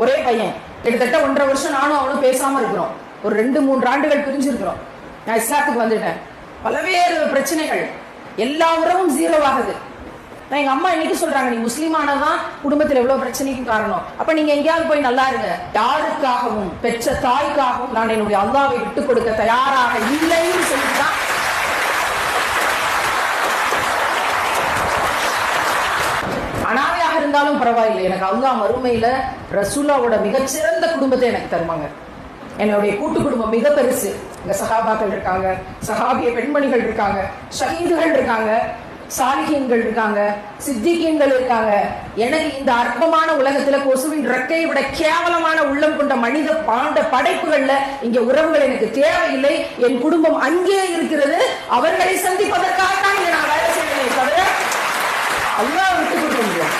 ஒரே பையன். கிட்டத்தட்ட ஒன்றரை வருஷம் நானும் அவனும் பேசாம இருக்கிறோம். ஒரு ரெண்டு மூன்று ஆண்டுகள் பிரிஞ்சிருக்கிறோம். நான் இஸ்லாத்துக்கு வந்துட்டேன். பல்வேறு பிரச்சனைகள். எல்லா உறவும் ஜீரோவாகுது நான் எங்க அம்மா இன்னைக்கு சொல்றாங்க நீ முஸ்லீமானதான் குடும்பத்தில் எவ்வளவு பிரச்சனைக்கும் காரணம்? அப்ப நீங்க எங்கேயாவது போய் நல்லா இருங்க. யாருக்காகவும் பெற்ற தாய்க்காகவும் நான் என்னுடைய அல்லாவை விட்டு கொடுக்க தயாராக இல்லை. இருந்தாலும் பரவாயில்லை. எனக்கு அவங்க மறுமையில ரசூலாவோட மிகச்சிறந்த குடும்பத்தை எனக்கு தருவாங்க. என்னுடைய கூட்டு குடும்பம் மிக பெருசு. இங்க சஹாபாக்கள் இருக்காங்க சஹாபிய பெண்மணிகள் இருக்காங்க ஷஹீதுகள் இருக்காங்க சாலிகியன்கள் இருக்காங்க சித்திகியன்கள் இருக்காங்க. எனக்கு இந்த அற்பமான உலகத்துல கொசுவின் ரெக்கையை விட கேவலமான உள்ளம் கொண்ட மனித பாண்ட படைப்புகள்ல இங்க உறவுகள் எனக்கு தேவையில்லை. என் குடும்பம் அங்கே இருக்கிறது. அவர்களை சந்திப்பதற்காக தான் இங்க நான் வேலை செய்யலை தவிர அல்லா விட்டு கொடுக்க முடியும்